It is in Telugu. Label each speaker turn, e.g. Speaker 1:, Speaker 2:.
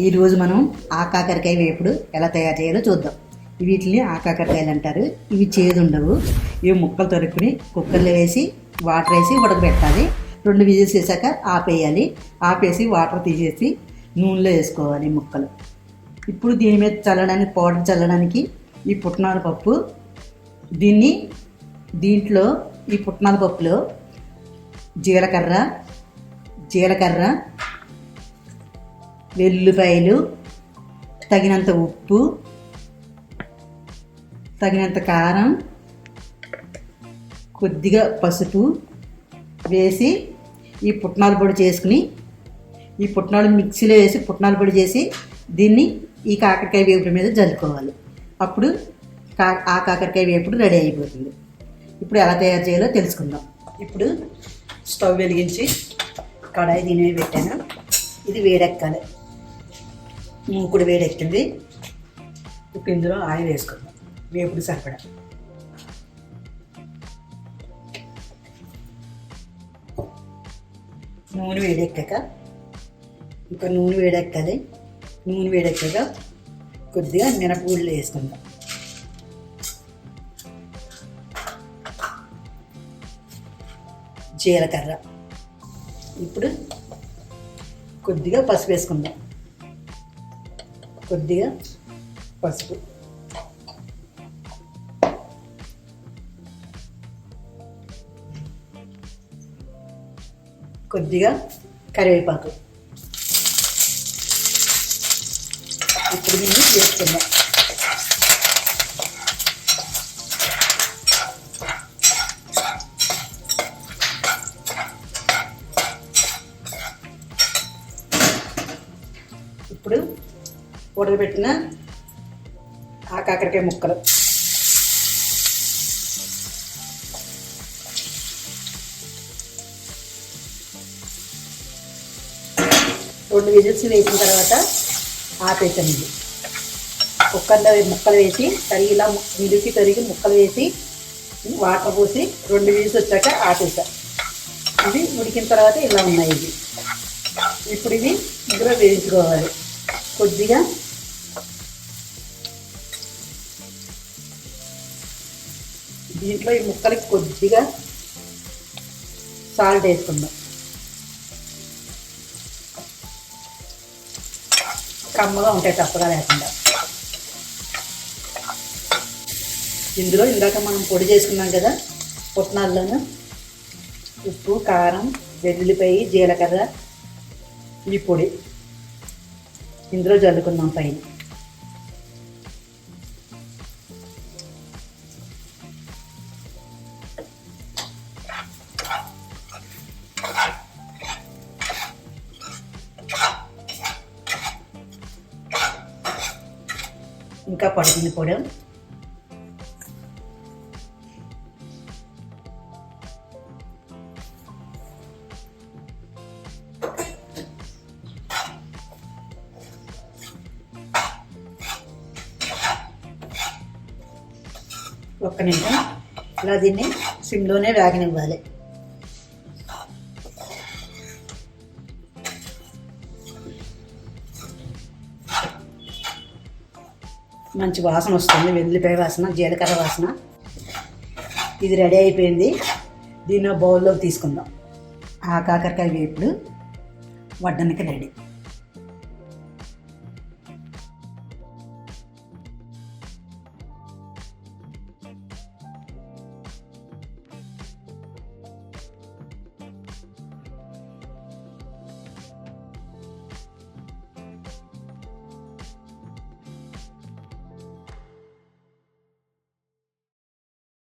Speaker 1: ఈరోజు మనం ఆకాకరకాయ వేపుడు ఎలా తయారు చేయాలో చూద్దాం. వీటిని ఆకాకరకాయలు అంటారు. ఇవి చేదు ఉండవు. ఇవి ముక్కలు తొరుక్కుని కుక్కర్లో వేసి వాటర్ వేసి ఉడకబెట్టాలి. రెండు విజిల్స్ వేసాక ఆపేయాలి. ఆపేసి వాటర్ తీసేసి నూనెలో వేసుకోవాలి ముక్కలు. ఇప్పుడు దీని మీద చల్లడానికి పౌడర్ చల్లడానికి ఈ పుట్నాల పప్పు దీన్ని దీంట్లో ఈ పుట్నాల పప్పులో జీలకర్ర జీలకర్ర వెల్లుల్లిపాయలు తగినంత ఉప్పు తగినంత కారం కొద్దిగా పసుపు వేసి ఈ పుట్నాల పొడి చేసుకుని ఈ పుట్నాలు మిక్సీలో వేసి పుట్నాల పొడి చేసి దీన్ని ఈ కాకరకాయ వేపుడు మీద జల్లుకోవాలి. అప్పుడు కా ఆ కాకరకాయ వేపుడు రెడీ అయిపోతుంది. ఇప్పుడు ఎలా తయారు చేయాలో తెలుసుకుందాం. ఇప్పుడు స్టవ్ వెలిగించి కడాయి దీని మీద పెట్టాను. ఇది వేడెక్కాలి. మూకుడు వేడెక్కింది. ఇప్పుడు ఇందులో ఆయిల్ వేసుకుందాం. వేపుడు సరిపడా. నూనె వేడెక్కాక ఇంకా నూనె వేడెక్కాలి. నూనె వేడెక్కాక కొద్దిగా మినపగుళ్ళు వేసుకుందాం. జీలకర్ర. ఇప్పుడు కొద్దిగా పసుపు వేసుకుందాం. కొద్దిగా పసుపు. కొద్దిగా కరివేపాకు. ఇప్పుడు దీన్ని వేసుకుందాం. ఇప్పుడు ఉడకబెట్టిన ఆ కాకరకాయ ముక్కలు. రెండు విజిల్స్ వేసిన తర్వాత ఆపేసండి. ఇది కుక్కర్లో ముక్కలు వేసి తరిగి ఇలా మిలికి తరిగి ముక్కలు వేసి వాటర్ పోసి రెండు విజిల్స్ వచ్చాక ఆపేసా. ఇది ఉడికిన తర్వాత ఇలా ఉన్నాయి ఇది ఇప్పుడు ఇది ఇందులో వేయించుకోవాలి. కొద్దిగా దీంట్లో ఈ ముక్కలకి కొద్దిగా సాల్ట్ వేసుకుందాం. కమ్మగా ఉంటాయి తప్పగా లేకుండా. ఇందులో ఇందాక మనం పొడి చేసుకున్నాం కదా పుట్నాల్లోనూ ఉప్పు కారం వెల్లుల్లిపాయ జీలకర్ర ఈ పొడి. ఇందులో జల్లుకుందాం పైన. ఇంకా పడుతుంది కూడా ఒక్క నిమిషం. ఇలా దీన్ని సిమ్లోనే వేగనివ్వాలి మంచి వాసన వస్తుంది వెల్లిపాయ వాసన జీలకర్ర వాసన. ఇది రెడీ అయిపోయింది. దీన్ని బౌల్లోకి తీసుకుందాం. ఆ కాకరకాయ వేపుడు వడ్డానికి రెడీ.